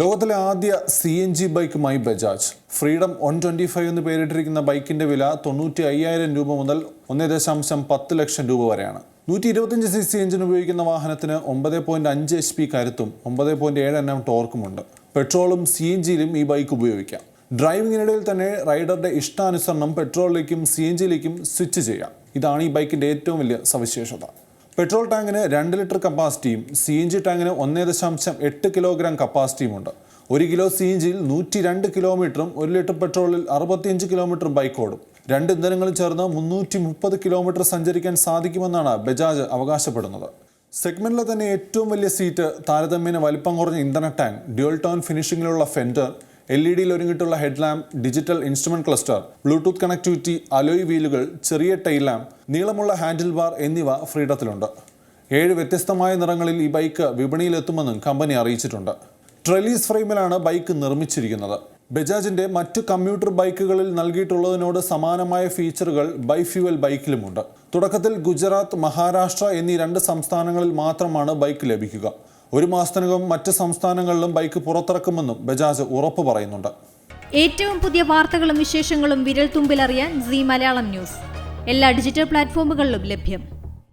ലോകത്തിലെ ആദ്യ C N G ബൈക്കുമായി Bajaj. Freedom one twenty five എന്ന് പേരിട്ടിരിക്കുന്ന ബൈക്കിന്റെ വില തൊണ്ണൂറ്റി അയ്യായിരം രൂപ മുതൽ ഒന്ന് ദശാംശം പത്ത് ലക്ഷം രൂപ വരെയാണ്. നൂറ്റി ഇരുപത്തിയഞ്ച് സി സി എഞ്ചിൻ ഉപയോഗിക്കുന്ന വാഹനത്തിന് ഒമ്പത് പോയിന്റ് അഞ്ച് എച്ച് പി കരുത്തും ഒമ്പത് പോയിന്റ് ഏഴ് എണ്ണം ടോർക്കുമുണ്ട്. പെട്രോളും സി എൻ ജിയിലും ഈ ബൈക്ക് ഉപയോഗിക്കാം. ഡ്രൈവിങ്ങിനിടയിൽ തന്നെ റൈഡറുടെ ഇഷ്ടാനുസരണം പെട്രോളിലേക്കും സി എൻ ജിയിലേക്കും സ്വിച്ച് ചെയ്യാം. ഇതാണ് ഈ ബൈക്കിന്റെ ഏറ്റവും വലിയ സവിശേഷത. പെട്രോൾ ടാങ്കിന് രണ്ട് ലിറ്റർ കപ്പാസിറ്റിയും സി എൻ ജി ടാങ്കിന് ഒന്നേ ദശാംശം എട്ട് കിലോഗ്രാം കപ്പാസിറ്റിയുമുണ്ട്. ഒരു കിലോ സി എൻ ജിയിൽ നൂറ്റി രണ്ട് കിലോമീറ്ററും ഒരു ലിറ്റർ പെട്രോളിൽ അറുപത്തിയഞ്ച് കിലോമീറ്ററും ബൈക്ക് ഓടും രണ്ട് ഇന്ധനങ്ങളും ചേർന്ന് മുന്നൂറ്റി മുപ്പത് കിലോമീറ്റർ സഞ്ചരിക്കാൻ സാധിക്കുമെന്നാണ് ബജാജ് അവകാശപ്പെടുന്നത്. സെഗ്മെന്റിലെ തന്നെ ഏറ്റവും വലിയ സീറ്റ് താരതമ്യേന വലിപ്പം കുറഞ്ഞ ഇന്ധന ടാങ്ക് ഡ്യുവൽ ടോൺ ഫിനിഷിംഗിലുള്ള ഫെൻഡർ എൽ ഇ ഡിയിൽ ഒരുങ്ങിയിട്ടുള്ള head lamp digital instrument cluster Bluetooth connectivity alloy വീലുകൾ ചെറിയ ടൈൽ ലാമ്പ് നീളമുള്ള ഹാൻഡിൽ ബാർ എന്നിവ ഫ്രീഡത്തിലുണ്ട്. ഏഴ് വ്യത്യസ്തമായ നിറങ്ങളിൽ ഈ ബൈക്ക് വിപണിയിലെത്തുമെന്നും കമ്പനി അറിയിച്ചിട്ടുണ്ട്. ട്രെലീസ് ഫ്രെയിമിലാണ് ബൈക്ക് നിർമ്മിച്ചിരിക്കുന്നത്. ബജാജിന്റെ മറ്റു കമ്മ്യൂട്ടർ ബൈക്കുകളിൽ നൽകിയിട്ടുള്ളതിനോട് സമാനമായ ഫീച്ചറുകൾ ബൈഫ്യൂവൽ ബൈക്കിലുമുണ്ട്. തുടക്കത്തിൽ ഗുജറാത്ത് മഹാരാഷ്ട്ര എന്നീ രണ്ട് സംസ്ഥാനങ്ങളിൽ മാത്രമാണ് ബൈക്ക് ലഭിക്കുക. ഒരു മാസത്തിനകം മറ്റ് സംസ്ഥാനങ്ങളിലും ബൈക്ക് പുറത്തിറക്കുമെന്നും ബജാജ് ഉറപ്പ് പറയുന്നുണ്ട്. ഏറ്റവും പുതിയ വാർത്തകളും വിശേഷങ്ങളും വിരൽ തുമ്പിലറിയാൻ സി മലയാളം ന്യൂസ്. എല്ലാ ഡിജിറ്റൽ പ്ലാറ്റ്ഫോമുകളിലും ലഭ്യം.